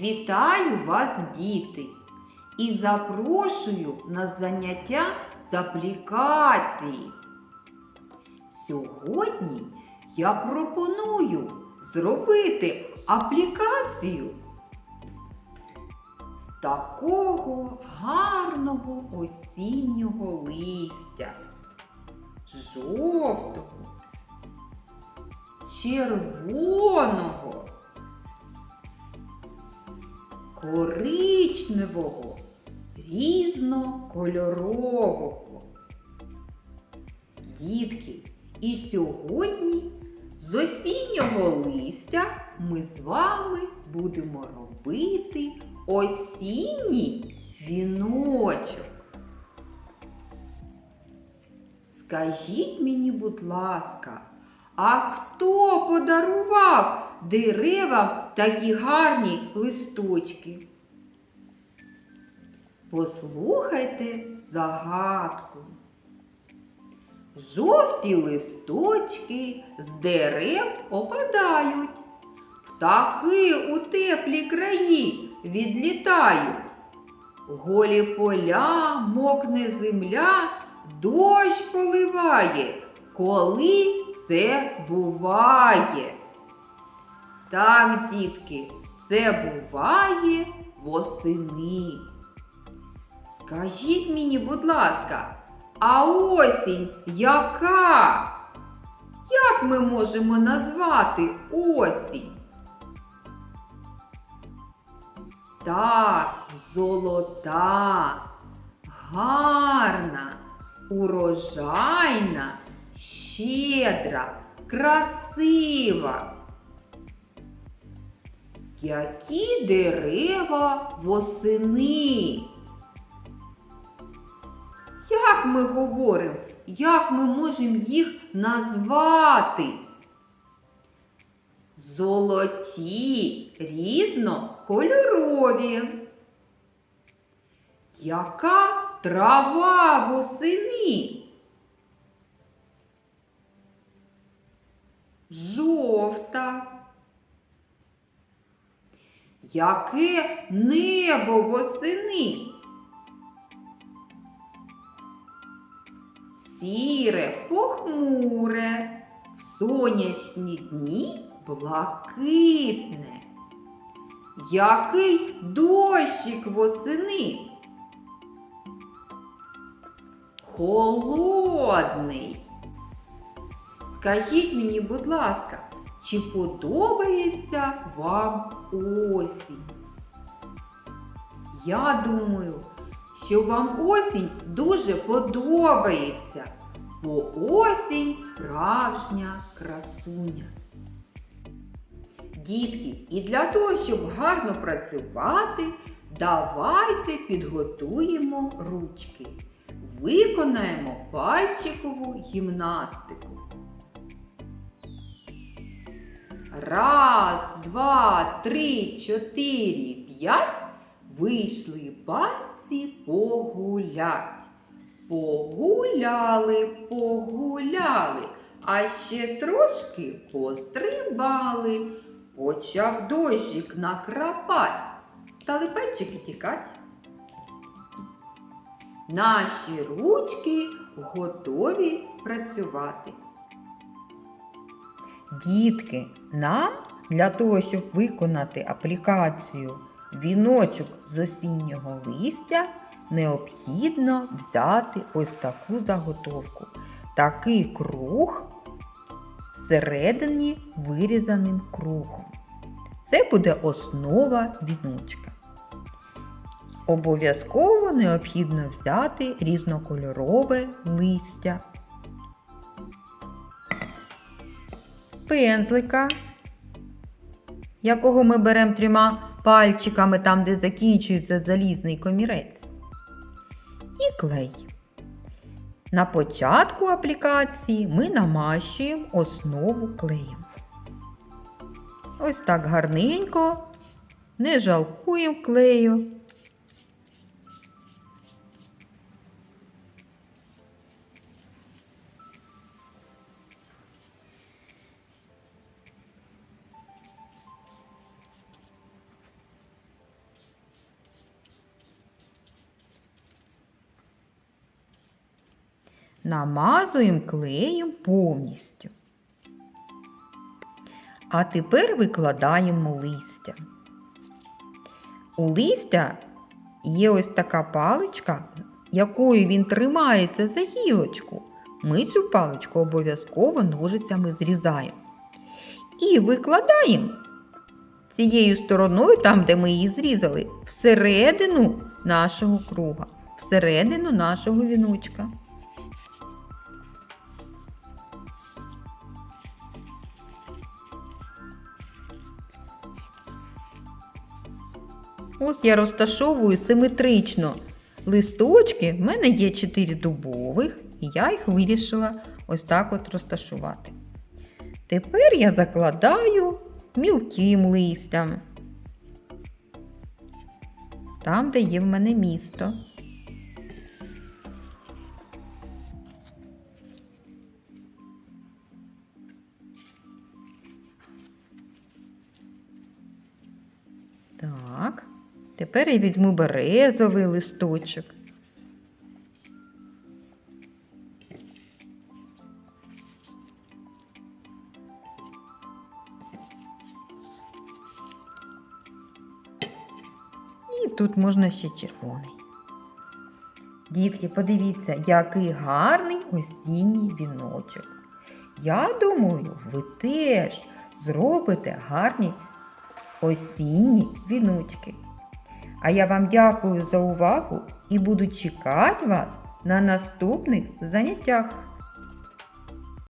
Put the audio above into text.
Вітаю вас, діти, і запрошую на заняття з аплікації. Сьогодні я пропоную зробити аплікацію з такого гарного осіннього листя, жовтого, червоного коричневого, різнокольорового. Дітки, і сьогодні з осіннього листя ми з вами будемо робити осінній віночок. Скажіть мені, будь ласка, а хто подарував деревам такі гарні листочки? Послухайте загадку. Жовті листочки з дерев опадають. Птахи у теплі краї відлітають. Голі поля, мокне земля, дощ поливає. Коли це буває? Так, дітки, це буває восени. Скажіть мені, будь ласка, а осінь яка? Як ми можемо назвати осінь? Так, золота, гарна, урожайна, щедра, красива. Які дерева восени? Як ми говоримо, як ми можемо їх назвати? Золоті, різнокольорові. Яка трава восени? Жовта. Яке небо восени? Сіре, похмуре, в сонячні дні блакитне. Який дощик восени? Холодний. Скажіть мені, будь ласка, чи подобається вам осінь? Я думаю, що вам осінь дуже подобається, бо осінь справжня красуня. Дітки, і для того, щоб гарно працювати, давайте підготуємо ручки. Виконаємо пальчикову гімнастику. Раз, два, три, чотири, п'ять. Вийшли пальці погулять. Погуляли, погуляли, а ще трошки пострибали. Почав дощик накрапать. Стали пальчики тікать. Наші ручки готові працювати. Дітки, нам для того, щоб виконати аплікацію віночок з осіннього листя, необхідно взяти ось таку заготовку. Такий круг всередині вирізаним кругом. Це буде основа віночка. Обов'язково необхідно взяти різнокольорове листя. Пензлика, якого ми беремо трьома пальчиками там, де закінчується залізний комірець. І клей. На початку аплікації ми намащуємо основу клеєм. Ось так гарненько, не жалкуємо клею. Намазуємо клеєм повністю. А тепер викладаємо листя. У листя є ось така паличка, якою він тримається за гілочку. Ми цю паличку обов'язково ножицями зрізаємо. І викладаємо цією стороною, там, де ми її зрізали, всередину нашого круга, всередину нашого віночка. Ось я розташовую симетрично листочки. В мене є 4 дубових, і я їх вирішила ось так от розташувати. Тепер я закладаю мілким листям. Там, де є в мене місто. Тепер я візьму березовий листочок. І тут можна ще червоний. Дітки, подивіться, який гарний осінній віночок. Я думаю, ви теж зробите гарні осінні віночки. А я вам дякую за увагу і буду чекати вас на наступних заняттях.